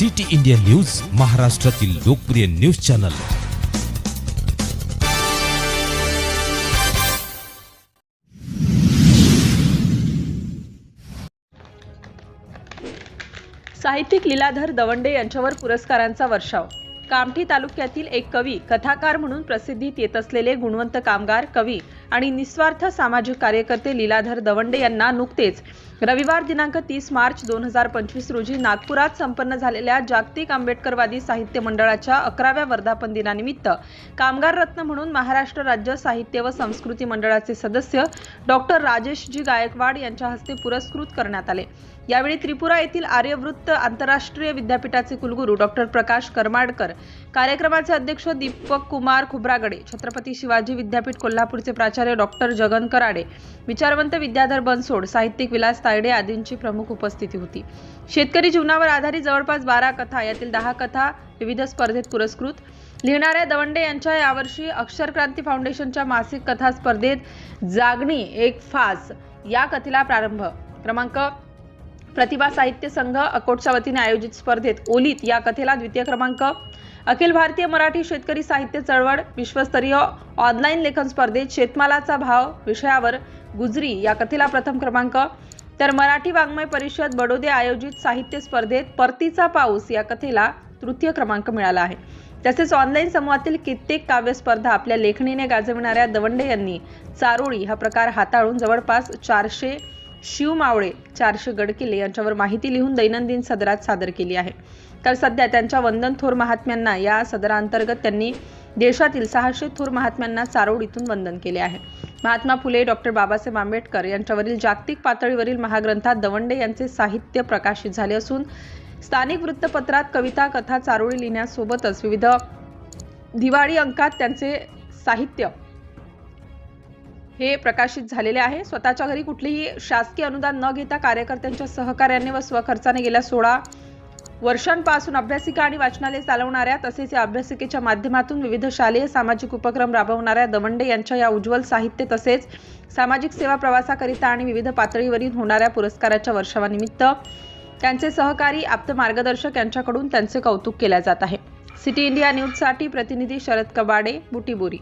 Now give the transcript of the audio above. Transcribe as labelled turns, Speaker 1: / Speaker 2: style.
Speaker 1: City India news महाराष्ट्रातील लोकप्रिय news channel.
Speaker 2: साहित्यिक लीलाधर दवंडे यांच्यावर पुरस्कारांचा वर्षाव. कामठी तालुक्यातील एक कवी कथाकार म्हणून प्रसिद्धीत येत असलेले गुणवंत कामगार कवी आणि निस्वार्थ सामाजिक कार्यकर्ते लीलाधर दवंडे यांना नुकतेच रविवार दिनांक तीस मार्च दोन हजार पंचवीस रोजी नागपुरात संपन्न झालेल्या जागतिक आंबेडकरवादी साहित्य मंडळाच्या अकराव्या वर्धापन दिनानिमित्त कामगार रत्न म्हणून महाराष्ट्र राज्य साहित्य व संस्कृती मंडळाचे सदस्य डॉक्टर राजेशजी गायकवाड यांच्या हस्ते पुरस्कृत करण्यात आले. यावेळी त्रिपुरा येथील आर्यवृत्त आंतरराष्ट्रीय विद्यापीठाचे कुलगुरू डॉक्टर प्रकाश करमाडकर कार्यक्रमाचे अध्यक्ष दीपक कुमार खुब्रागडे छत्रपती शिवाजी विद्यापीठ कोल्हापूरचे प्राचार्य डॉक्टर जगन कराडे विचारवंत विद्याधर बनसोड साहित्यिक विलास तायडे आदींची प्रमुख उपस्थिती होती. शेतकरी जीवनावर आधारित जवळपास बारा कथा यातील दहा कथा विविध स्पर्धेत पुरस्कृत. लिहिणाऱ्या दवंडे यांच्या यावर्षी अक्षरक्रांती फाउंडेशनच्या मासिक कथा स्पर्धेत जागणी एक फास या कथेला प्रारंभ. क्रमांक प्रतिभा साहित्य संघ अकोटच्या वतीने आयोजित स्पर्धेत ओलीत या कथेला द्वितीय क्रमांक. अखिल भारतीय मराठी शेतकरी साहित्य चळवळ विश्वस्तरीय ऑनलाईन लेखन स्पर्धेत शेतमालाचा भाव विषयावर गुजरी या कथेला प्रथम क्रमांक. तर मराठी वाङ्मय परिषद बडोदे आयोजित साहित्य स्पर्धेत परतीचा पाऊस या कथेला तृतीय क्रमांक मिळाला आहे. तसेच ऑनलाईन समूहातील कित्येक काव्य स्पर्धा आपल्या लेखणीने गाजविणाऱ्या दवंडे यांनी चारोळी हा प्रकार हाताळून जवळपास चारशे शिव मावळे चारशे गडकिल्ले यांच्यावर माहिती लिहून दैनंदिन सदरात सादर केली आहे. तर सध्या त्यांच्या वंदन थोर महात्म्यांना या सदरांतर्गत त्यांनी देशातील सहाशे थोर महात्म्यांना चारोळीतून वंदन केले आहे. महात्मा फुले डॉक्टर बाबासाहेब आंबेडकर यांच्यावरील जागतिक पातळीवरील महाग्रंथात दवंडे यांचे साहित्य प्रकाशित झाले असून स्थानिक वृत्तपत्रात कविता कथा चारोळी लिहिण्यासोबतच विविध दिवाळी अंकात त्यांचे साहित्य हे प्रकाशित झालेले आहे. स्वतःच्या घरी कुठलेही शासकीय अनुदान न घेता कार्यकर्त्यांच्या सहकार्याने व स्वखर्चाने गेल्या सोळा वर्षांपासून अभ्यासिका आणि वाचनालय चालवणाऱ्या तसेच या अभ्यासिकेच्या माध्यमातून विविध शालेय सामाजिक उपक्रम राबवणाऱ्या दवंडे यांच्या या उज्ज्वल साहित्य तसेच सामाजिक सेवा प्रवासाकरिता आणि विविध पातळीवरील होणाऱ्या पुरस्काराच्या वर्षावानिमित्त त्यांचे सहकारी आप्त मार्गदर्शक यांच्याकडून त्यांचे कौतुक केले जात आहे. सिटी इंडिया न्यूजसाठी प्रतिनिधी शरद कबाडे बुटीबोरी.